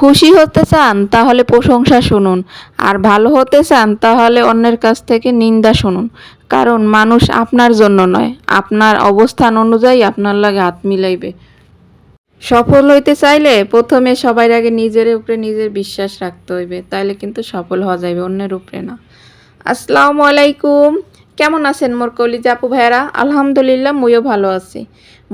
খুশি হতে চান, তাহলে প্রশংসা শুনুন। আর ভালো হতে চান, তাহলে অন্যের কাছ থেকে নিন্দা শুনুন। কারণ মানুষ আপনার জন্য নয়, আপনার অবস্থান অনুযায়ী আপনার লাগে হাত মিলাইবে। সফল হইতে চাইলে প্রথমে সবার আগে নিজের উপরে নিজের বিশ্বাস রাখতে হইবে, তাইলে কিন্তু সফল হওয়া যাবে অন্যের উপরে না। আসসালামু আলাইকুম, কেমন আছেন মোর কলিজা আপু ভাইরা আলহামদুলিল্লাহ, মুইও ভালো আছি।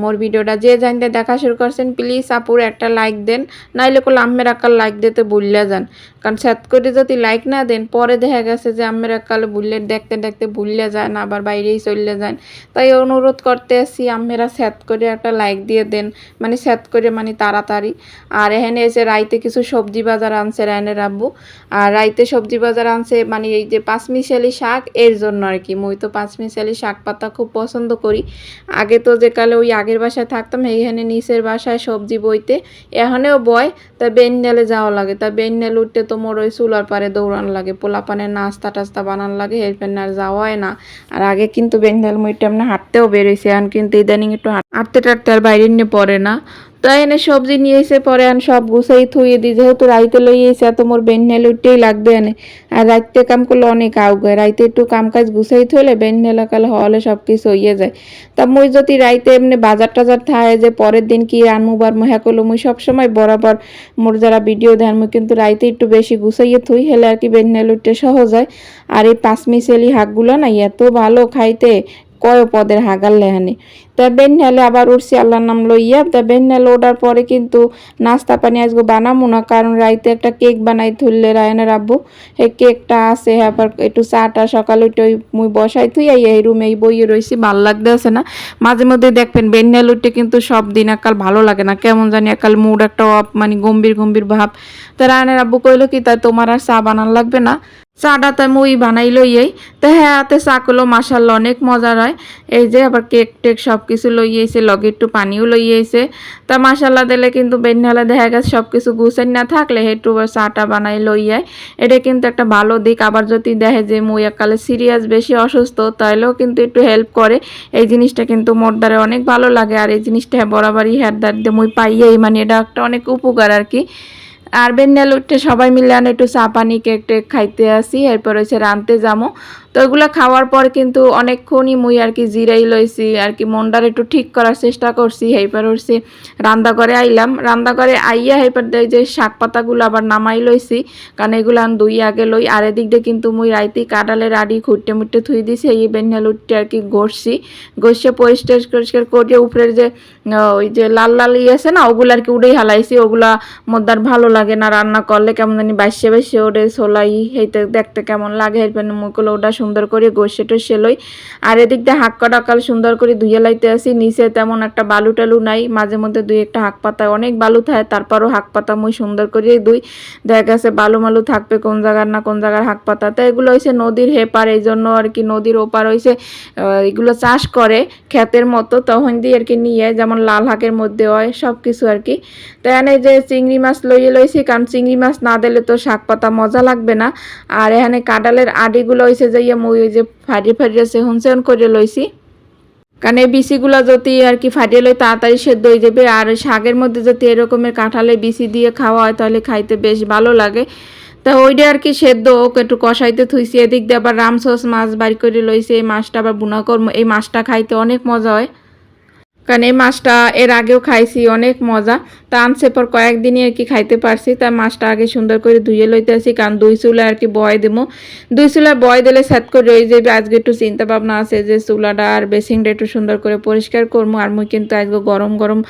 মোর ভিডিওটা। যে জানতে দেখা শুরু করছেন প্লিজ আপুর একটা লাইক দেন, নাইলে কোলে আম্মের আকাল লাইক দিতে ভুলিয়া যান। কারণ সেট করে যদি লাইক না দেন, পরে দেখা গেছে যে আম্মের আকাল ভুললে দেখতে দেখতে ভুলিয়া যান, আবার বাইরেই চলে যান। তাই অনুরোধ করতে আসি, আম্মেরা সেট করে একটা লাইক দিয়ে দেন মানে সেট করে মানে তাড়াতাড়ি। আর এখানে এসে রাইতে কিছু সবজি বাজার আনছে রায়নের আব্বু। আর রাইতে সবজি বাজার আনছে মানে এই যে পাঁচমিশালি শাক, এর জন্য আর কি। মুই তো পাঁচমিশালি শাক পাতা খুব পছন্দ করি। আগে তো যে কালে ওই আগের বাসায় থাকতাম এইখানে নিচের বাসায় সবজি বইতে। এখানেও বয়, তা বেনডালে যাওয়া লাগে। তা বেনডাল উঠতে তো মোর ওই চুলার পারে দৌড়ান লাগে। পোলাপানের নাস্তা টাস্তা বানান লাগে এরপর আর যাওয়ায় না। আর আগে কিন্তু বেনডাল মইটা তেমনি হাঁটতেও বেরোইছে এখন কিন্তু ইদানিং একটু হাঁট- হাঁটতে টাটতে আর বাইরে নিয়ে পড়ে না। তাই এনে সবজি নিয়ে এসে পরে আন, সব গুছাই থুয়ে দিই যেহেতু রাইতে লই এসে এত মোর বেন্যাল উঠতেই লাগবে এনে। আর রাইতে কাম করলে অনেক আউগে রাইতে একটু কাম কাজ গুছাই থইলে বেন্যাল কালে হলে সব কিছু হইয়ে যায়। তা মুই যদি রাইতে এমনি বাজার টাজার থায় যে পরের দিন কি রানমু বার মহা করল মুই সবসময় বরাবর মোর যারা ভিডিও দেন মুই কিন্তু রাইতে একটু বেশি গুছাইয়ে থুই হেলে আর কি বেন্যাল উঠতে সহজ হয়। আর এই পাঁচমিশেলি হাঁকগুলো না, এত ভালো খাইতে। কয় পদের হাগার লেহানি তা বেন্যালে আবার উঠছি আল্লাহর নাম লইয়া, তা বেন্যালে ওঠার পরে কিন্তু নাস্তা পানি আজকে বানাবো না, কারণ রাইতে একটা কেক বানাই তুললে রায়নের আব্বু এই কেকটা আছে আবার একটু চাটা সকাল উঠে মুই বসাই থুই এই রুমে এই বইয়ে রয়েছি ভালো লাগতে আছে না? মাঝে মধ্যে দেখবেন বেন্যাল উঠে কিন্তু সব দিন একাল ভালো লাগে না, কেমন জানি একাল মুড একটা অফ মানে গম্ভীর গম্ভীর ভাব। তা রায়নের আব্বু কইলো কি তাই তোমার আর চা বানান লাগবে না? চাটা তাই মুই বানাই লইয়াই তো হ্যাঁ হাতে চা করল মাসাল্লা অনেক মজার হয়। এই যে আবার কেক টেক সব কিছু লইয়েছে লগে একটু পানিও লইয়েছে তা মাসাল্লা দিলে কিন্তু বেন্যালে দেখা গেছে সব কিছু গুছাই না থাকলে একটু চাটা বানাই লইয়াই এটা কিন্তু একটা ভালো দিক, আবার যদি দেখে যে মুই একালে সিরিয়াস বেশি অসুস্থ, তাইলেও কিন্তু একটু হেল্প করে। এই জিনিসটা কিন্তু মোর দ্বারা অনেক ভালো লাগে, আর এই জিনিসটা বরাবরই হেয়ার দ্বার দিয়ে মুই পাইয়াই মানে এটা একটা অনেক উপকার আর কি। আর বেন্যাল উঠতে সবাই মিলে আমি একটু চা, পানি, কেক টেক খাইতে আসি। এরপর হচ্ছে রানতে যাব তো এগুলো খাওয়ার পর কিন্তু অনেকক্ষণই মুই আর কি জিরাই লইছি, আর কি মনটার একটু ঠিক করার চেষ্টা করছি এইবার হচ্ছে রান্না করে আইলাম, রান্না করে আইয়া এইবার দেয় যে শাক পাতাগুলো আবার নামাই লইছি, কারণ এগুলো আমি দুই আগে লই, আর এদিক দিয়ে কিন্তু মুই রাইতে কাটালে রাডি খুঁটে মুটে থুই দিছি, এই বেন্যাল উঠতে আর কি ঘষছি, ঘষে পরিষ্কার পরিষ্কার করে উপরের যে ওই যে লাল লাল ইয়ে আছে না, ওগুলো আর কি উড়েই হালাইছি, ওগুলা আর ভালো লাগে না রান্না করলে, কেমন জানি বাইসে বাইসে ওরে সোলাই হেইতে দেখতে কেমন লাগে এরপর মুখগুলো ওটা সুন্দর করে গোসে টোসে লই। আর এদিক দিয়ে হাক কাটাকাল সুন্দর করে ধুয়ে লাইতে আসি। নিচে তেমন একটা বালু টালু নাই। মাঝে মধ্যে দুই একটা হাক পাতা, অনেক বালু থাকে। তারপরও হাক পাতা মুই সুন্দর করে দুই দেখা গেছে বালু মালু থাকবে কোন জায়গার না কোন জায়গার হাক পাতা। তো এগুলো হয়েছে নদীর হেপার। এই জন্য আর কি নদীর ওপার হয়েছে এগুলো চাষ করে ক্ষেতের মতো। তখন দিয়ে আর কি নিয়ে যেমন লাল হাকের মধ্যে হয় সব কিছু আর কি। তো এখানে যে চিংড়ি মাছ লইয়ে লইছি, কারণ চিংড়ি মাছ না দিলে তো শাক পাতা মজা লাগবে না। আর এখানে কাঁডালের আডিগুলো হয়েছে যে মুই ওই যে ফাটিয়ে ফাটিয়ে সেহন সেহন করে লইছি কারণ এই বিচিগুলো যদি আর কি ফাটিয়ে লই তাড়াতাড়ি সেদ্ধ হয়ে যাবে আর শাকের মধ্যে যদি এরকমের কাঁঠালের বিচি দিয়ে খাওয়া হয়, তাহলে খাইতে বেশ ভালো লাগে। তা ওইটা আর কি সেদ্ধ ওকে একটু কষাইতে থুইছি, এদিক দিয়ে আবার রামসস মাছ বাড়ি করে লইছে, এই মাছটা আবার বুনা করব। এই মাছটা খাইতে অনেক মজা হয়। কারণ এই মাছটা এর আগেও খাইছি, অনেক মজা। তা আনছে পর কয়েকদিনই আর কি খাইতে পারছি। তাই মাছটা আগে সুন্দর করে ধুয়ে লইতে আসি, কারণ দুই চুলা আর কি বয় দেবো দুই চুলা বয় দিলে সেট করে রয়ে যাবে আজকে একটু চিন্তা ভাবনা আছে যে চুলাটা আর বেসিংটা একটু সুন্দর করে পরিষ্কার করব আর মুই কিন্তু আজকে গরম গরম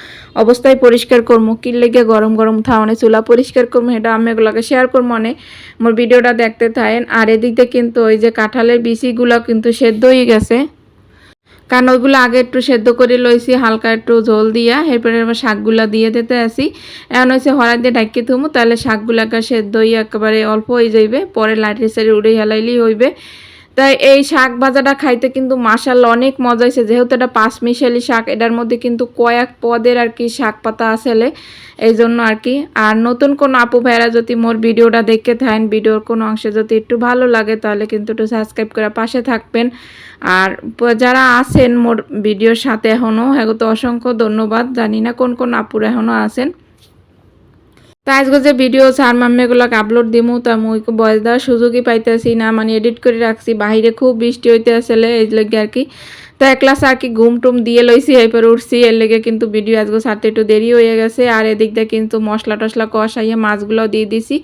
অবস্থায় পরিষ্কার করব কির লেগে গরম গরম থাওয়ানে চুলা পরিষ্কার করব এটা আমি এগুলোকে শেয়ার করব মনে মোর ভিডিওটা দেখতে থাকেন আর এদিক দিয়ে কিন্তু ওই যে কাঁঠালের বিচিগুলো কিন্তু সেদ্ধ হয়ে গেছে। কারণ ওইগুলো আগে একটু সেদ্ধ করে লইছি, হালকা একটু ঝোল দিয়া, এরপরে আবার শাকগুলা দিয়ে দিতে আসি। এখন হয়েছে হরাই দিয়ে ঢাকি থুমু, তাহলে শাকগুলাকে সেদ্ধ হইয়া একেবারে অল্প হয়ে যাইবে, পরে লাইটের সারি উড়ে হেলাইলেই হইবে। তাই এই শাক ভাজাটা খাইতে কিন্তু মাসাল অনেক মজা হয়েছে যেহেতু এটা পাঁচ মিশালি শাক, এটার মধ্যে কিন্তু কয়েক পদের আর কি শাক পাতা আসলে এই জন্য আর কি। আর নতুন কোনো আপু ভাইরা যদি মোর ভিডিওটা দেখে থাকেন, ভিডিওর কোনো অংশে যদি একটু ভালো লাগে, তাহলে কিন্তু একটু সাবস্ক্রাইব করে পাশে থাকবেন। আর যারা আছেন মোর ভিডিওর সাথে এখনও হ্যাঁ তো অসংখ্য ধন্যবাদ। জানি না কোন কোন আপুরা এখনও আছেন। তো আজকে যে ভিডিও সার মাম্মেগুলোকে আপলোড দিমু, তা মুই বয়স দেওয়ার সুযোগই পাইতেছি না মানে এডিট করে রাখছি। বাহিরে খুব বৃষ্টি হইতে আসলে এই লেগে আর কি। তো একলা আর কি ঘুম টুম দিয়ে লইছি, এরপর উঠছি, এর লেগে কিন্তু ভিডিও আজকে সারতে একটু দেরি হয়ে গেছে। আর এদিক দিয়ে কিন্তু মশলা টশলা কষাইয়া মাছগুলো দিয়ে দিছি।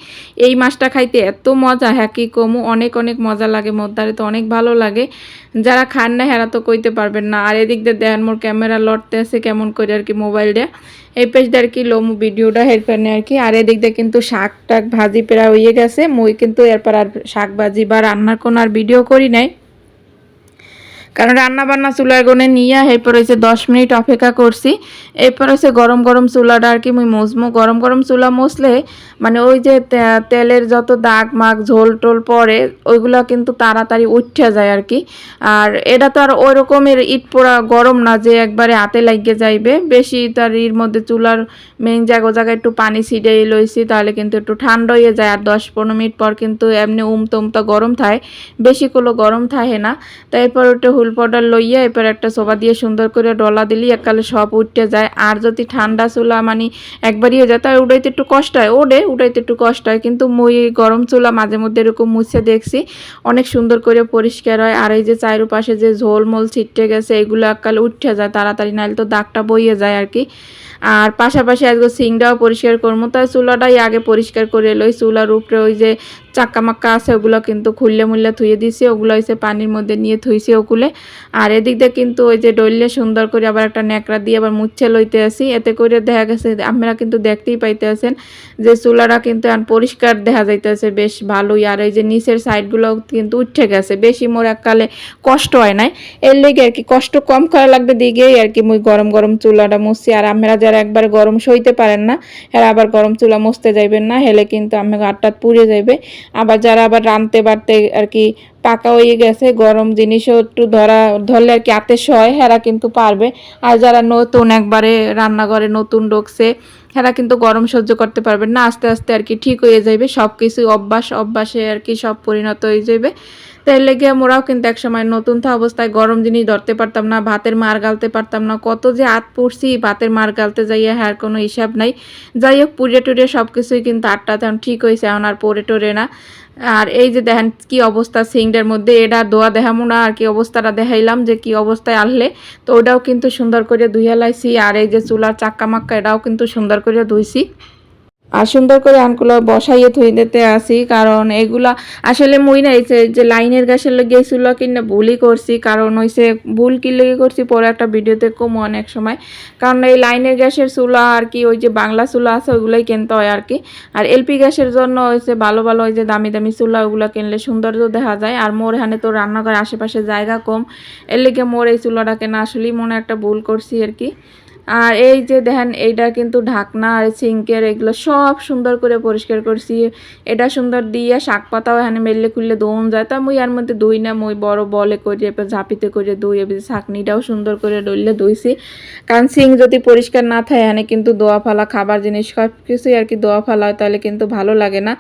এই মাছটা খাইতে এত মজা হ্যাঁ কি কমু? অনেক অনেক মজা লাগে মদ্দারে তো অনেক ভালো লাগে। যারা খান না, হেরা তো কইতে পারবেন না। আর এদিক দিয়ে দেন, মোর ক্যামেরা লড়তে আছে কেমন করে আর কি মোবাইলটা। এই পেজ দিয়ে আর কি লোম ভিডিওটা নেই আর কি। আর এদিক দিয়ে কিন্তু শাক টাক ভাজি পেরা হয়ে গেছে। মুই কিন্তু এরপর আর শাক ভাজি বা রান্নার কোনো আর ভিডিও করি নাই। কারণ রান্না বান্না চুলার গনে নিয়ে এরপর হয়েছে দশ মিনিট অপেক্ষা করছি। এরপর হচ্ছে গরম গরম চুলাটা আর কি মুই মজমো গরম গরম চুলা মসলে মানে ওই যে তেলের যত দাগ মাগ ঝোল টোল পড়ে, ওইগুলো কিন্তু তাড়াতাড়ি উঠে যায় আর কি। আর এটা তো আর ওই রকমের ইট পোড়া গরম না যে একবারে হাতে লাগিয়ে যাইবে। বেশি তার এর মধ্যে চুলার মেন জায়গা জায়গায় একটু পানি ছিটাই লইছি, তাহলে কিন্তু একটু ঠান্ডা হয়ে যায়। আর দশ পনেরো মিনিট পর কিন্তু এমনি উমতো উমতা গরম থাকে বেশি কোনো গরম থাকে না। তারপর ওটা হুল পাউডার লইয়া এরপর একটা সোবা দিয়ে সুন্দর করে ডলা দিলি, এককালে সব উঠতে যায়। আর যদি ঠান্ডা চুলা মানে একবারই হয়ে যায়, তাই উড়াইতে একটু কষ্ট হয়। ওড়ে উড়াইতে একটু কষ্ট হয়। কিন্তু মই গরম চুলা মাঝে মধ্যে এরকম মুছে দেখছি, অনেক সুন্দর করে পরিষ্কার হয়। আর এই যে চারোপাশে যে ঝোল মোল ছিটতে গেছে, এগুলো এককালে উঠতে যায় তাড়াতাড়ি নাহলে তো দাগটা বইয়ে যায় আর কি। আর পাশাপাশি আজকে সিংটাও পরিষ্কার করব তাই চুলাটাই আগে পরিষ্কার করে লই। চুলার উপরে ওই যে চাক্কা মাক্কা আছে, ওগুলো কিন্তু খুললে মুললে ধুয়ে দিছি, ওগুলো হয়েছে পানির মধ্যে নিয়ে থুইছি ওগুলে। আর এদিক দিয়ে কিন্তু ওই যে ডললে সুন্দর করে আবার একটা ন্যাকড়া দিয়ে আবার মুচ্ছে লইতে আসি, এতে করে দেখা গেছে আপনারা কিন্তু দেখতেই পাইতে আছেন যে চুলাটা কিন্তু পরিষ্কার দেখা যাইতেছে বেশ ভালোই, আর এই যে নিচের সাইডগুলো কিন্তু উঠে গেছে, বেশি মোর এককালে কষ্ট হয় নাই। এর লেগে আর কি কষ্ট কম করা লাগবে দিকেই আর কি মুই গরম গরম চুলাটা মুছছি আর আপনারা যারা একবার গরম সইতে পারেন না, এরা আবার গরম চুলা মুছতে যাইবেন না, হেলে কিন্তু আমি হাতটাত পুড়ে যাইবে। আবার যারা আবার রানতে বাড়তে আর কি পাকা হয়ে গেছে, গরম জিনিসও একটু ধরা, ধরলে আর কি আতে সয় হেরা কিন্তু পারবে। আর যারা নতুন একবারে রান্নাঘরে নতুন ঢুকছে, হেরা কিন্তু গরম সহ্য করতে পারবে না, আস্তে আস্তে আর কি ঠিক হয়ে যাবে সব কিছু অভ্যাস, অভ্যাসে আর কি সব পরিণত হয়ে যাবে তাই লেগে মোরাও কিন্তু এক সময়। নতুন থা অবস্থায় গরম জিনিস ধরতে পারতাম না, ভাতের মার গালতে পারতাম না। কত যে হাত পড়ছি, ভাতের মার গালতে যাইয়া হ্যার কোনো হিসাব নাই। যাই হোক, পুড়ে টুড়ে সব কিছুই কিন্তু আটটা তেমন ঠিক হয়েছে, এখন আর পরে টোরে না। আর এই যে দেখেন কি অবস্থা সিংটার মধ্যে, এটা দোয়া দেখামো না, আর কি অবস্থাটা দেখাইলাম যে কি অবস্থায় আনলে। তো ওটাও কিন্তু সুন্দর করে ধুইয়া লাইছি, আর এই যে চুলার চাক্কা মাক্কা, এটাও কিন্তু সুন্দর করে ধুইছি। আর সুন্দর করে আনগুলো বসাইয়ে থুই দিতে আসি, কারণ এগুলা আসলে মুই না এই যে লাইনের গ্যাসের লেগে চুলা কিনে ভুলই করছি, কারণ হইছে ভুল কি লেগে করছি পরে একটা ভিডিওতে কম অনেক সময়। কারণ এই লাইনের গ্যাসের চুলা আর কি, ওই যে বাংলা চুলা আছে ওইগুলোই কিনতে হয় আর কি। আর এলপি গ্যাসের জন্য হয়েছে ভালো ভালো ওই যে দামি দামি চুলা ওগুলো কিনলে সৌন্দর্য দেখা যায়। আর মোর এখানে তো রান্নাঘর আশেপাশে জায়গা কম, এর লেগে মোর এই চুলাটা কেনা আসলেই মনে একটা ভুল করছি আর কি। আর এই যে দেখেন, এইটা কিন্তু ঢাকনা আর সিঙ্কের এগুলো সব সুন্দর করে পরিষ্কার করছি। এটা সুন্দর দিয়ে শাক পাতাও এখানে মেললে খুললে দোন যায়। তা মুই আর মধ্যে দই না, মুই বড় বলে করে, এবার ঝাঁপিতে করে দই, এবার শাকনিটাও সুন্দর করে ডললে দইছি। কারণ সিং যদি পরিষ্কার না থাকে, এখানে কিন্তু দোয়া ফালা, খাবার জিনিস সব কিছুই আর কি দোয়া ফালা হয়, তাহলে কিন্তু ভালো লাগে না।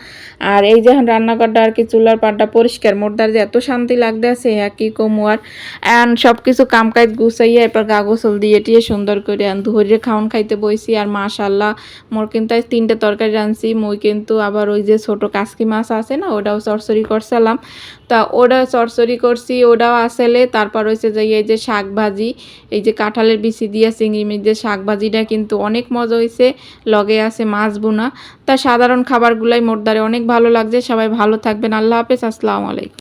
আর এই যে রান্নাঘরটা আর কি চুলার পাটটা পরিষ্কার মোটদার যে এত শান্তি লাগতে আছে হ্যাঁ কি কমু আর। অ্যান্ড সব কিছু কামকাজ গুছাইয়া এরপর কাগজল দিয়ে টিয়ে সুন্দর করে ধরে খাওন খাইতে বইছি আর মাশাল্লাহ, মোর কিন্তু তিনটে তরকারি রাঁধছি, মই কিন্তু আবার ওই যে ছোট কাসকি মাছ আছে না, ওটাও চরচরি করছিলাম। তা ওটা চরচরি করছি, ওটাও আসলে, তারপর হয়েছে যে এই যে শাক ভাজি এই যে কাঁঠালের বিচি দিয়ে চিংড়ি মিচ যে শাক ভাজিটা কিন্তু অনেক মজা হয়েছে লগে আছে মাছ বোনা তা সাধারণ খাবারগুলাই মোট দ্বারে অনেক ভালো লাগছে, সবাই ভালো থাকবেন, আল্লাহ হাফেজ, আসসালামু আলাইকুম।